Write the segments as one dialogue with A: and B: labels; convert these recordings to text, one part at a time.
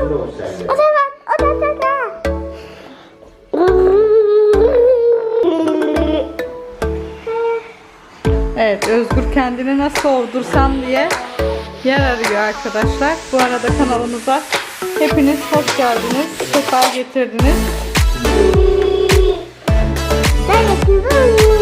A: O o da taka.
B: Evet Özgür kendini nasıl ovdursam diye yer arıyor arkadaşlar. Bu arada kanalımıza hepiniz hoş geldiniz. Sefa getirdiniz.
A: Ben yapıyorum.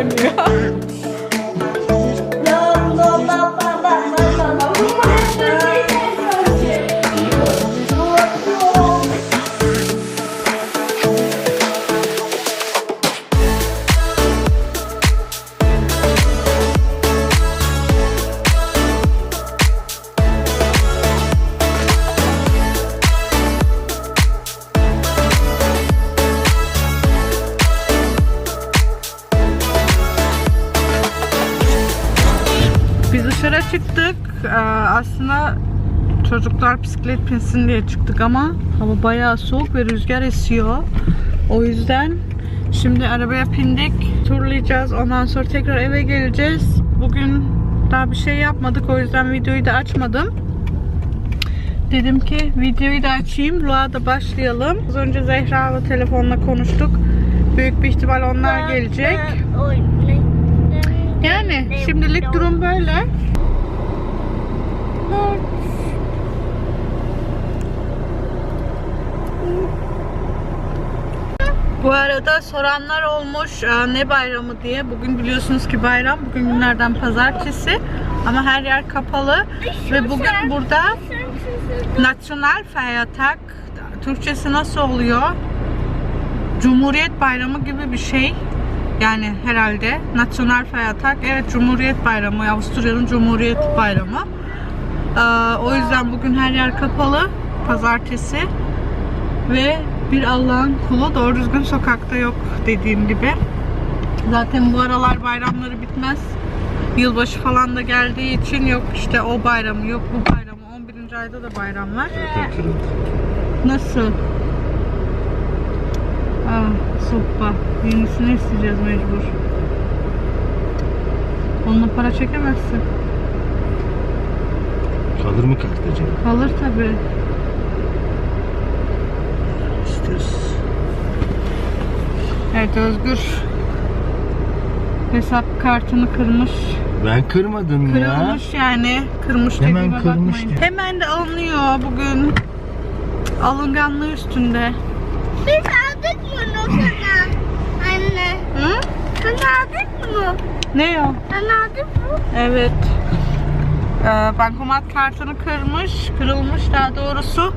B: Robotçuluk oynuyor. Biz dışarı çıktık. Ee, aslında çocuklar bisiklet binsin diye çıktık ama hava bayağı soğuk ve rüzgar esiyor. O yüzden şimdi arabaya bindik. Turlayacağız. Ondan sonra tekrar eve geleceğiz. Bugün daha bir şey yapmadık. O yüzden videoyu da açmadım. Dedim ki videoyu da açayım. Lua'da başlayalım. Az önce Zehra'la telefonla konuştuk. Büyük bir ihtimal onlar gelecek. Yani şimdilik durum böyle. Bu arada soranlar olmuş ne bayramı diye. Bugün biliyorsunuz ki bayram. Bugün günlerden pazartesi. Ama her yer kapalı. Ve bugün burada National Feiertag Türkçesi nasıl oluyor? Cumhuriyet Bayramı gibi bir şey. Yani herhalde National Feiertag. Evet Cumhuriyet Bayramı. Avusturya'nın Cumhuriyet Bayramı. Ee, o yüzden bugün her yer kapalı. Pazartesi. Ve bir Allah'ın kulu doğru düzgün sokakta yok dediğim gibi. Zaten bu aralar bayramları bitmez. Yılbaşı falan da geldiği için yok işte o bayramı yok bu bayramı. 11. ayda da bayram var. Nasıl? Aa, sopa. Yenisini isteyeceğiz mecbur. Onunla para çekemezsin.
C: Kalır mı kart acaba?
B: Kalır tabi.
C: İstiyoruz.
B: Evet Özgür hesap kartını kırmış.
C: Ben kırmadım ya.
B: Kırılmış yani. Kırmış
C: Hemen
B: dediğime
C: kırmış
B: bakmayın. Hemen de alınıyor bugün. Alınganlığı üstünde.
A: Biz
B: Ne o?
A: Ben aldım bu.
B: Evet. Ee, bankomat kartını kırmış, kırılmış daha doğrusu.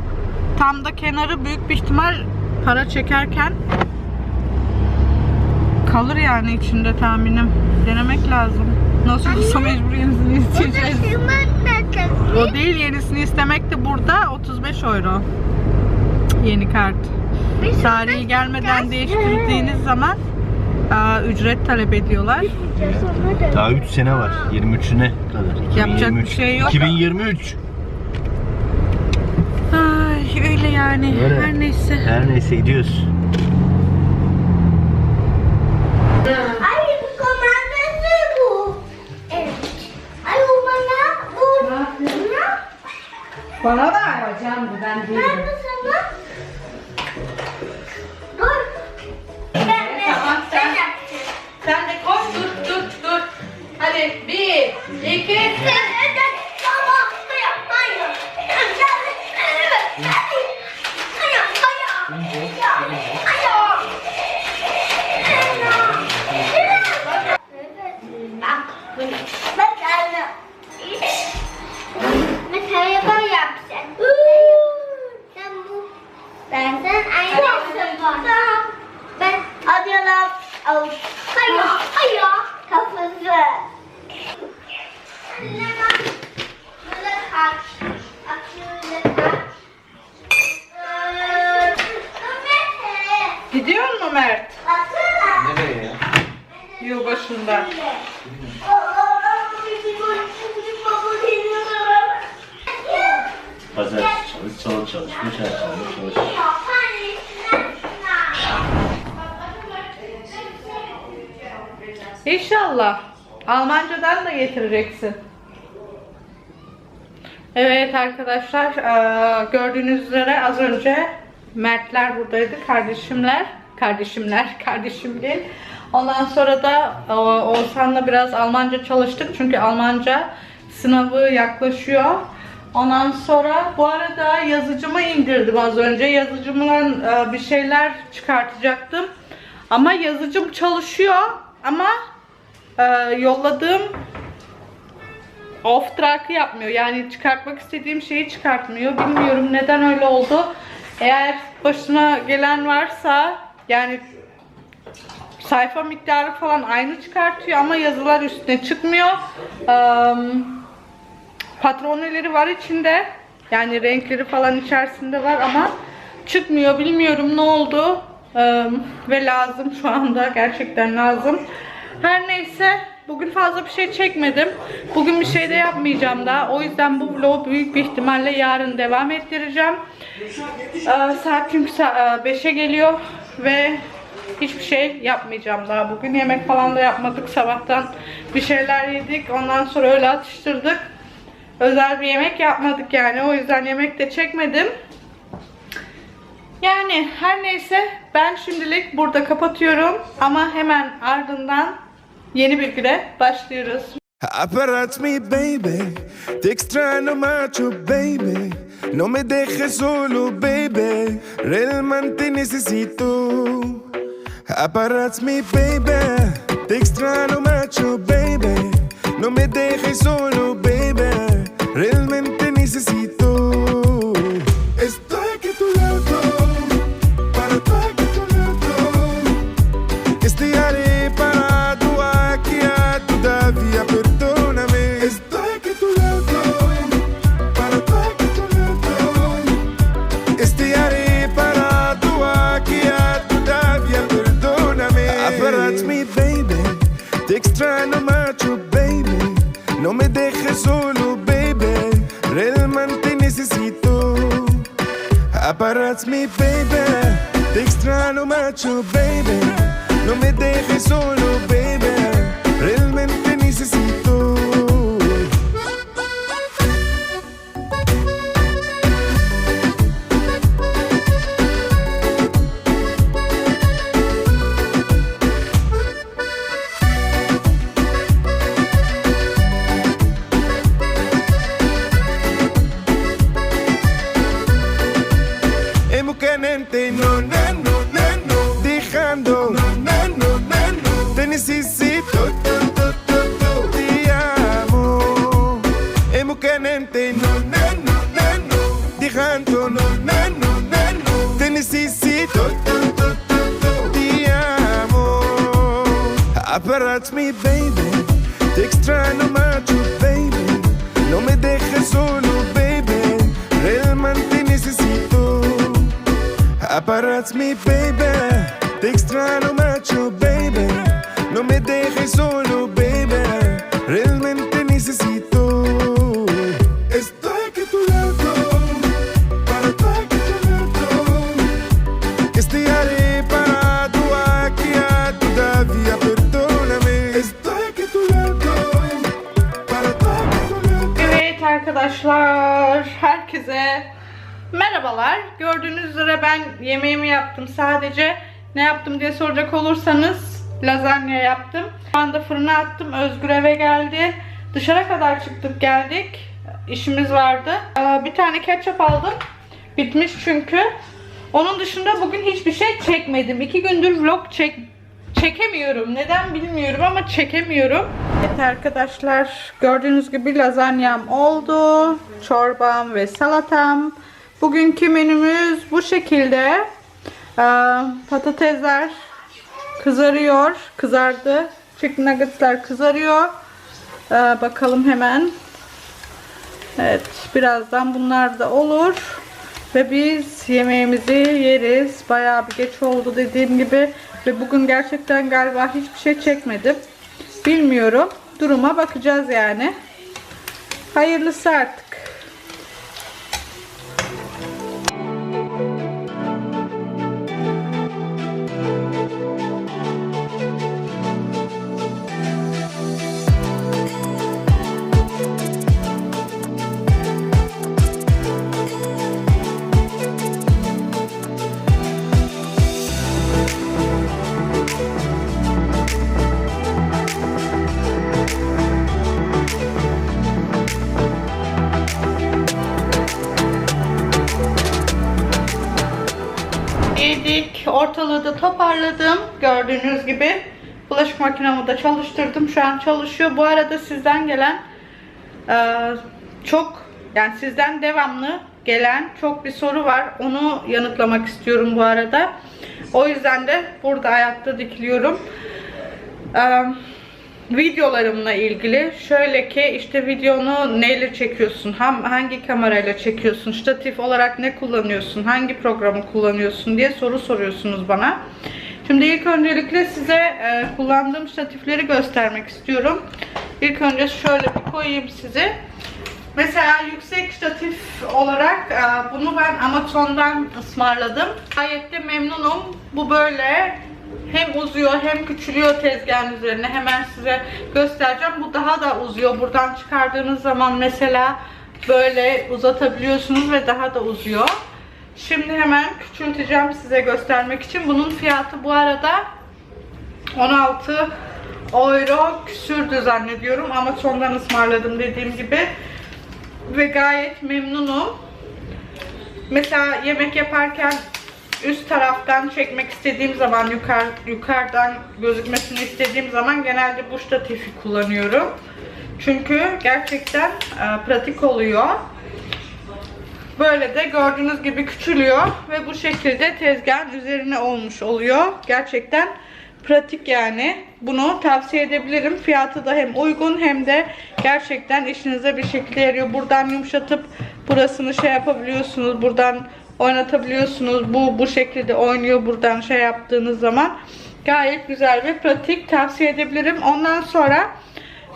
B: Tam da kenarı büyük bir ihtimal para çekerken kalır yani içinde tahminim. Denemek lazım. Nasıl olsa mecbur yenisini isteyeceğiz. O değil yenisini istemek de burada 35 euro. Yeni kart. Tarihi gelmeden değiştirdiğiniz zaman aa, ücret talep ediyorlar.
C: Daha 3 sene var. 23'üne kadar.
B: Yapacak bir
C: 2023.
B: şey yok.
C: 2023.
B: Ay öyle yani.
C: Öyle.
B: Her neyse.
C: Her neyse gidiyoruz.
A: Ay komandası bu. Evet. Ay o bana bu. Bana.
B: Da ben
A: Ben de sana.
B: İnşallah. Almancadan da getireceksin. Evet arkadaşlar eee, gördüğünüz üzere az önce Mertler buradaydı. Kardeşimler. Kardeşimler. Kardeşim değil. Ondan sonra da eee, Oğuzhan'la biraz Almanca çalıştık. Çünkü Almanca sınavı yaklaşıyor. Ondan sonra bu arada yazıcımı indirdim az önce. Yazıcımdan eee, bir şeyler çıkartacaktım. Ama yazıcım çalışıyor. Ama eee, yolladığım off track'ı yapmıyor. Yani çıkartmak istediğim şeyi çıkartmıyor. Bilmiyorum neden öyle oldu. Eğer başına gelen varsa yani sayfa miktarı falan aynı çıkartıyor ama yazılar üstüne çıkmıyor. Eee patroneleri var içinde. Yani renkleri falan içerisinde var ama çıkmıyor. Bilmiyorum ne oldu. Eee, ve lazım şu anda. Gerçekten lazım. Her neyse. Bugün fazla bir şey çekmedim. Bugün bir şey de yapmayacağım daha. O yüzden bu vlogu büyük bir ihtimalle yarın devam ettireceğim. Eee, saat çünkü 5'e geliyor ve hiçbir şey yapmayacağım daha. Bugün yemek falan da yapmadık. Sabahtan bir şeyler yedik. Ondan sonra öyle atıştırdık. Özel bir yemek yapmadık yani. O yüzden yemek de çekmedim. Yani her neyse ben şimdilik burada kapatıyorum. Ama hemen ardından yeni bir güne başlıyoruz.
D: Apparat me baby, te extraño macho baby, no me dejes solo baby, realmente te necesito. Apparat me baby, te extraño macho baby, no me dejes solo baby, realmente necesito. Apparat me, baby, te extraño macho, baby. No me dejes solo, baby, realmente necesito. Emocanente, no, no, no, no, no, dejando, no, no, no, no, no, te necesito, to, to, to, to, te amo. Apparat me, baby, te extraño macho, baby, no me dejes solo, baby, realmente necesito. Apparat me, baby, te extraño macho, baby, no me dejes solo,
B: herkese merhabalar. Gördüğünüz üzere ben yemeğimi yaptım sadece. Ne yaptım diye soracak olursanız lazanya yaptım. Şu anda fırına attım. Özgür eve geldi. Dışarı kadar çıktık geldik. İşimiz vardı. Bir tane ketçap aldım. Bitmiş çünkü. Onun dışında bugün hiçbir şey çekmedim. İki gündür vlog çek çekemiyorum. Neden bilmiyorum ama çekemiyorum. Evet arkadaşlar gördüğünüz gibi lazanyam oldu. Çorbam ve salatam. Bugünkü menümüz bu şekilde. Ee, patatesler kızarıyor. Kızardı. Chicken nuggetsler kızarıyor. Ee, bakalım hemen. Evet birazdan bunlar da olur. Ve biz yemeğimizi yeriz. Bayağı bir geç oldu dediğim gibi. Ve bugün gerçekten galiba hiçbir şey çekmedim. Bilmiyorum. Duruma bakacağız yani. Hayırlısı artık. Da toparladım. Gördüğünüz gibi. Bulaşık makinamı da çalıştırdım. Şu an çalışıyor. Bu arada sizden gelen eee, çok yani sizden devamlı gelen çok bir soru var. Onu yanıtlamak istiyorum bu arada. O yüzden de burada ayakta dikiliyorum. Eee, videolarımla ilgili. Şöyle ki işte videonu neyle çekiyorsun? Ham- hangi kamerayla çekiyorsun? Statif olarak ne kullanıyorsun? Hangi programı kullanıyorsun diye soru soruyorsunuz bana. Şimdi ilk öncelikle size e, kullandığım statifleri göstermek istiyorum. İlk önce şöyle bir koyayım size. Mesela yüksek statif olarak e, bunu ben Amazon'dan ısmarladım. Gayet de memnunum. Bu böyle hem uzuyor hem küçülüyor tezgahın üzerine. Hemen size göstereceğim. Bu daha da uzuyor. Buradan çıkardığınız zaman mesela böyle uzatabiliyorsunuz ve daha da uzuyor. Şimdi hemen küçülteceğim size göstermek için. Bunun fiyatı bu arada 16 euro küsürdü zannediyorum. Amazon'dan ısmarladım dediğim gibi. Ve gayet memnunum. Mesela yemek yaparken üst taraftan çekmek istediğim zaman yukarı, yukarıdan gözükmesini istediğim zaman genelde bu statifi kullanıyorum. Çünkü gerçekten e, pratik oluyor. Böyle de gördüğünüz gibi küçülüyor ve bu şekilde tezgahın üzerine olmuş oluyor. Gerçekten pratik yani. Bunu tavsiye edebilirim. Fiyatı da hem uygun hem de gerçekten işinize bir şekilde yarıyor. Buradan yumuşatıp burasını şey yapabiliyorsunuz. Buradan oynatabiliyorsunuz. Bu bu şekilde oynuyor buradan şey yaptığınız zaman. Gayet güzel ve pratik tavsiye edebilirim. Ondan sonra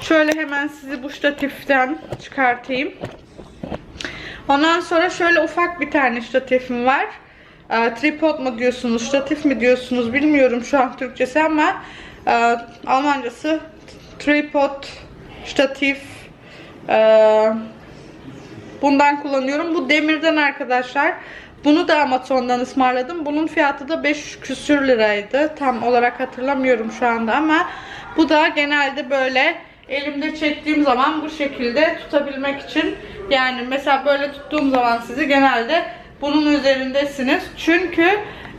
B: şöyle hemen sizi bu statiften çıkartayım. Ondan sonra şöyle ufak bir tane statifim var. Ee, tripod mu diyorsunuz, statif mi diyorsunuz bilmiyorum şu an Türkçesi ama e, Almancası tripod, statif e, bundan kullanıyorum. Bu demirden arkadaşlar. Bunu da Amazon'dan ısmarladım. Bunun fiyatı da 5 küsür liraydı. Tam olarak hatırlamıyorum şu anda ama bu da genelde böyle elimde çektiğim zaman bu şekilde tutabilmek için yani mesela böyle tuttuğum zaman sizi genelde bunun üzerindesiniz. Çünkü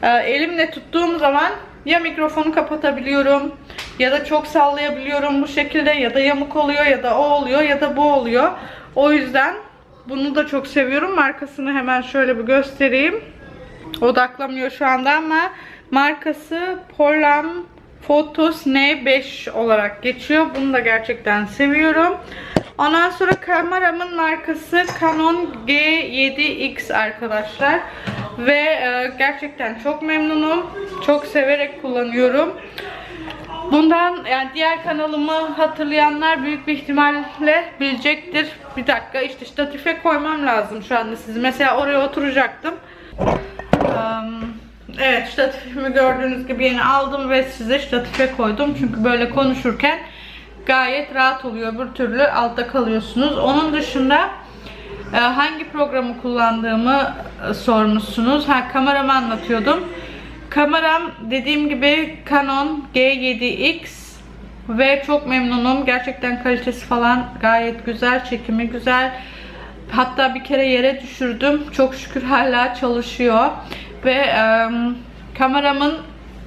B: e, elimle tuttuğum zaman ya mikrofonu kapatabiliyorum ya da çok sallayabiliyorum bu şekilde ya da yamuk oluyor ya da o oluyor ya da bu oluyor. O yüzden bunu da çok seviyorum. Markasını hemen şöyle bir göstereyim. Odaklamıyor şu anda ama markası Polam Photos N5 olarak geçiyor. Bunu da gerçekten seviyorum. Ondan sonra kameramın markası Canon G7X arkadaşlar. Ve e, gerçekten çok memnunum. Çok severek kullanıyorum. Bundan yani diğer kanalımı hatırlayanlar büyük bir ihtimalle bilecektir. Bir dakika işte statife koymam lazım şu anda sizi. Mesela oraya oturacaktım. Um, evet statifimi gördüğünüz gibi yeni aldım ve size statife koydum. Çünkü böyle konuşurken gayet rahat oluyor. Bir türlü altta kalıyorsunuz. Onun dışında e, hangi programı kullandığımı e, sormuşsunuz. Ha kameramı anlatıyordum. Kameram dediğim gibi Canon G7X ve çok memnunum. Gerçekten kalitesi falan gayet güzel. Çekimi güzel. Hatta bir kere yere düşürdüm. Çok şükür hala çalışıyor. Ve e, kameramın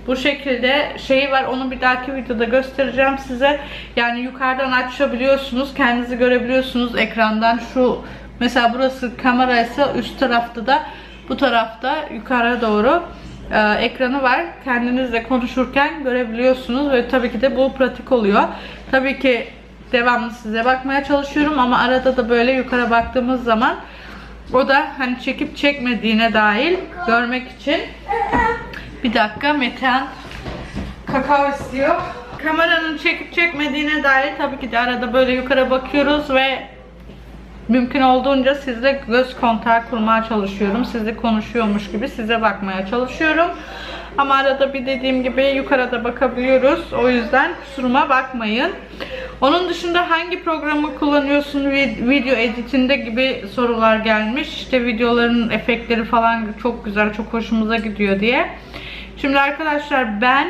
B: bu şekilde şeyi var. Onu bir dahaki videoda göstereceğim size. Yani yukarıdan açabiliyorsunuz. Kendinizi görebiliyorsunuz ekrandan. Şu mesela burası kameraysa üst tarafta da bu tarafta yukarı doğru e, ekranı var. Kendinizle konuşurken görebiliyorsunuz ve tabii ki de bu pratik oluyor. Tabii ki devamlı size bakmaya çalışıyorum ama arada da böyle yukarı baktığımız zaman o da hani çekip çekmediğine dahil görmek için bir dakika Metehan kakao istiyor. Kameranın çekip çekmediğine dair tabii ki de arada böyle yukarı bakıyoruz ve mümkün olduğunca sizle göz kontağı kurmaya çalışıyorum. Sizle konuşuyormuş gibi size bakmaya çalışıyorum. Ama arada bir dediğim gibi yukarıda bakabiliyoruz. O yüzden kusuruma bakmayın. Onun dışında hangi programı kullanıyorsun vi- video editinde gibi sorular gelmiş. İşte videoların efektleri falan çok güzel, çok hoşumuza gidiyor diye. Şimdi arkadaşlar ben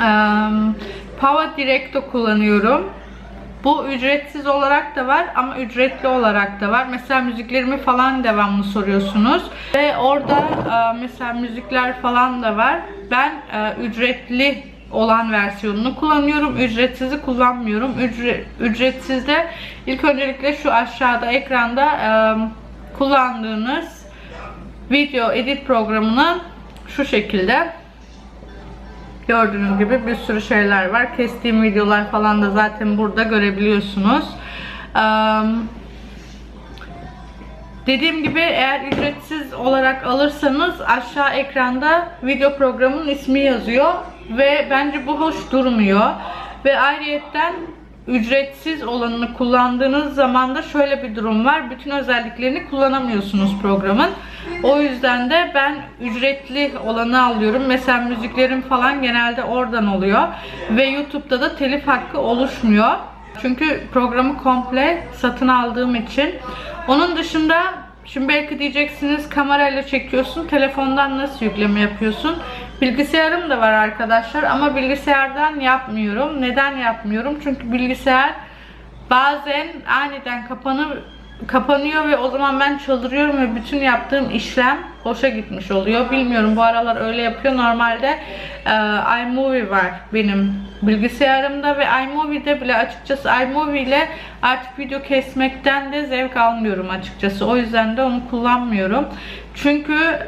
B: em, Power Directo kullanıyorum. Bu ücretsiz olarak da var ama ücretli olarak da var. Mesela müziklerimi falan devamlı soruyorsunuz. Ve orada e, mesela müzikler falan da var. Ben e, ücretli olan versiyonunu kullanıyorum. Ücretsizi kullanmıyorum. Ücre, ücretsizde ilk öncelikle şu aşağıda ekranda e, kullandığınız video edit programını şu şekilde Gördüğünüz gibi bir sürü şeyler var. Kestiğim videolar falan da zaten burada görebiliyorsunuz. Dediğim gibi eğer ücretsiz olarak alırsanız aşağı ekranda video programının ismi yazıyor ve bence bu hoş durmuyor. Ve ayrıyetten ücretsiz olanını kullandığınız zaman da şöyle bir durum var. Bütün özelliklerini kullanamıyorsunuz programın. O yüzden de ben ücretli olanı alıyorum. Mesela müziklerim falan genelde oradan oluyor. Ve YouTube'da da telif hakkı oluşmuyor. Çünkü programı komple satın aldığım için. Onun dışında şimdi belki diyeceksiniz kamerayla çekiyorsun, telefondan nasıl yükleme yapıyorsun? Bilgisayarım da var arkadaşlar ama bilgisayardan yapmıyorum. Neden yapmıyorum? Çünkü bilgisayar bazen aniden kapanır kapanıyor ve o zaman ben çıldırıyorum ve bütün yaptığım işlem boşa gitmiş oluyor. Bilmiyorum bu aralar öyle yapıyor. Normalde e, iMovie var benim bilgisayarımda ve iMovie'de bile açıkçası iMovie ile artık video kesmekten de zevk almıyorum açıkçası. O yüzden de onu kullanmıyorum. Çünkü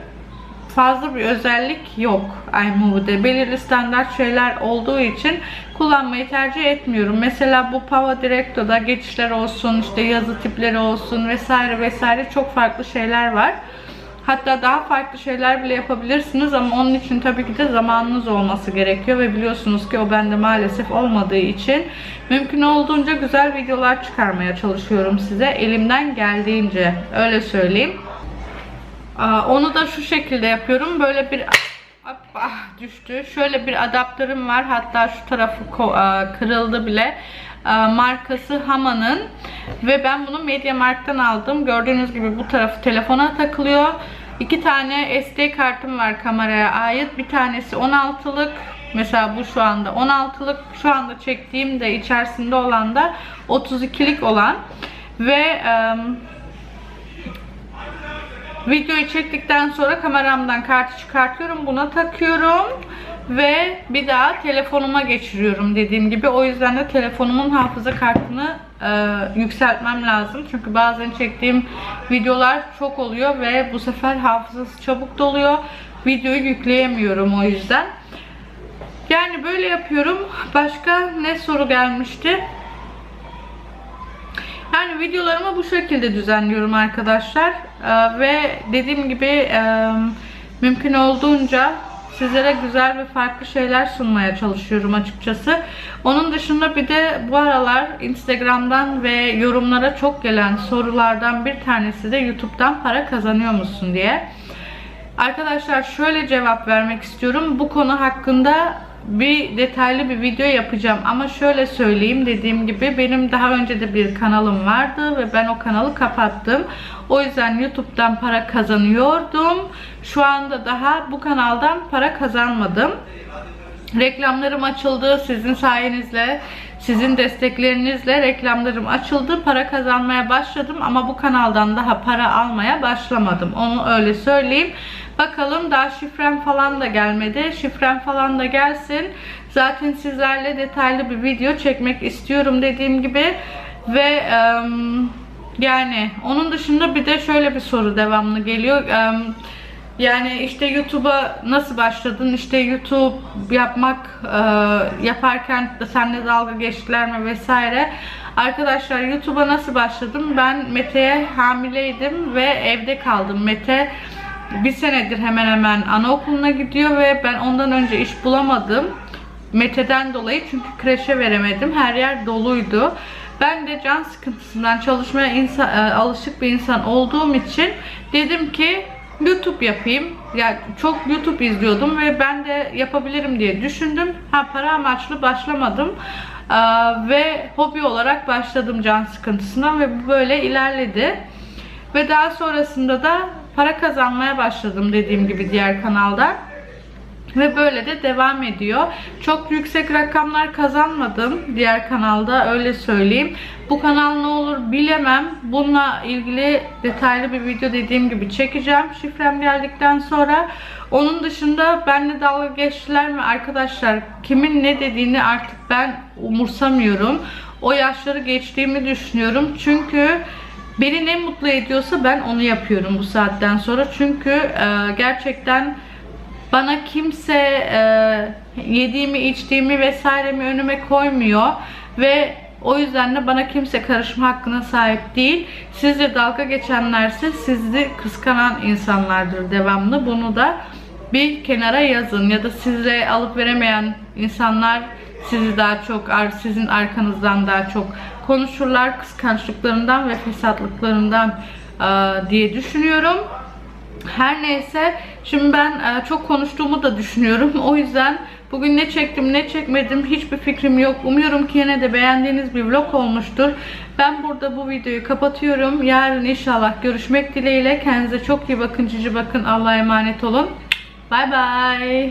B: fazla bir özellik yok iMovie'de. Belirli standart şeyler olduğu için kullanmayı tercih etmiyorum. Mesela bu Power Directo'da geçişler olsun, işte yazı tipleri olsun vesaire vesaire çok farklı şeyler var. Hatta daha farklı şeyler bile yapabilirsiniz ama onun için tabii ki de zamanınız olması gerekiyor ve biliyorsunuz ki o bende maalesef olmadığı için mümkün olduğunca güzel videolar çıkarmaya çalışıyorum size elimden geldiğince öyle söyleyeyim. Onu da şu şekilde yapıyorum. Böyle bir Hoppa, düştü. Şöyle bir adaptörüm var. Hatta şu tarafı kırıldı bile. Markası Hama'nın ve ben bunu MediaMarkt'tan aldım. Gördüğünüz gibi bu tarafı telefona takılıyor. İki tane SD kartım var kameraya ait. Bir tanesi 16'lık. Mesela bu şu anda 16'lık. Şu anda çektiğim de içerisinde olan da 32'lik olan. Ve em, Videoyu çektikten sonra kameramdan kartı çıkartıyorum. Buna takıyorum. Ve bir daha telefonuma geçiriyorum dediğim gibi. O yüzden de telefonumun hafıza kartını e, yükseltmem lazım. Çünkü bazen çektiğim videolar çok oluyor ve bu sefer hafızası çabuk doluyor. Videoyu yükleyemiyorum o yüzden. Yani böyle yapıyorum. Başka ne soru gelmişti? Yani videolarımı bu şekilde düzenliyorum arkadaşlar. Ee, ve dediğim gibi e, mümkün olduğunca sizlere güzel ve farklı şeyler sunmaya çalışıyorum açıkçası. Onun dışında bir de bu aralar Instagram'dan ve yorumlara çok gelen sorulardan bir tanesi de YouTube'dan para kazanıyor musun diye. Arkadaşlar şöyle cevap vermek istiyorum. Bu konu hakkında bir detaylı bir video yapacağım ama şöyle söyleyeyim dediğim gibi benim daha önce de bir kanalım vardı ve ben o kanalı kapattım. O yüzden YouTube'dan para kazanıyordum. Şu anda daha bu kanaldan para kazanmadım. Reklamlarım açıldı sizin sayenizle. Sizin desteklerinizle reklamlarım açıldı. Para kazanmaya başladım ama bu kanaldan daha para almaya başlamadım. Onu öyle söyleyeyim. Bakalım daha şifrem falan da gelmedi. Şifrem falan da gelsin. Zaten sizlerle detaylı bir video çekmek istiyorum dediğim gibi. Ve yani onun dışında bir de şöyle bir soru devamlı geliyor. Yani işte YouTube'a nasıl başladın? İşte YouTube yapmak e, yaparken de seninle dalga geçtiler mi vesaire. Arkadaşlar YouTube'a nasıl başladım? Ben Mete'ye hamileydim ve evde kaldım. Mete bir senedir hemen hemen anaokuluna gidiyor ve ben ondan önce iş bulamadım. Mete'den dolayı çünkü kreşe veremedim. Her yer doluydu. Ben de can sıkıntısından çalışmaya insan, e, alışık bir insan olduğum için dedim ki YouTube yapayım. Yani çok YouTube izliyordum ve ben de yapabilirim diye düşündüm. Ha para amaçlı başlamadım. Ee, ve hobi olarak başladım can sıkıntısından ve bu böyle ilerledi. Ve daha sonrasında da para kazanmaya başladım dediğim gibi diğer kanalda. Ve böyle de devam ediyor. Çok yüksek rakamlar kazanmadım diğer kanalda öyle söyleyeyim. Bu kanal ne olur bilemem. Bununla ilgili detaylı bir video dediğim gibi çekeceğim. Şifrem geldikten sonra. Onun dışında benle dalga geçtiler mi arkadaşlar? Kimin ne dediğini artık ben umursamıyorum. O yaşları geçtiğimi düşünüyorum. Çünkü beni ne mutlu ediyorsa ben onu yapıyorum bu saatten sonra. Çünkü e, gerçekten bana kimse e, yediğimi, içtiğimi vesairemi önüme koymuyor ve o yüzden de bana kimse karışma hakkına sahip değil. Sizce dalga geçenlerse sizi kıskanan insanlardır devamlı. Bunu da bir kenara yazın ya da sizle alıp veremeyen insanlar sizi daha çok sizin arkanızdan daha çok konuşurlar kıskançlıklarından ve fesatlıklarından e, diye düşünüyorum. Her neyse şimdi ben e, çok konuştuğumu da düşünüyorum. O yüzden bugün ne çektim ne çekmedim hiçbir fikrim yok. Umuyorum ki yine de beğendiğiniz bir vlog olmuştur. Ben burada bu videoyu kapatıyorum. Yarın inşallah görüşmek dileğiyle. Kendinize çok iyi bakın. Cici bakın. Allah'a emanet olun. Bay bay.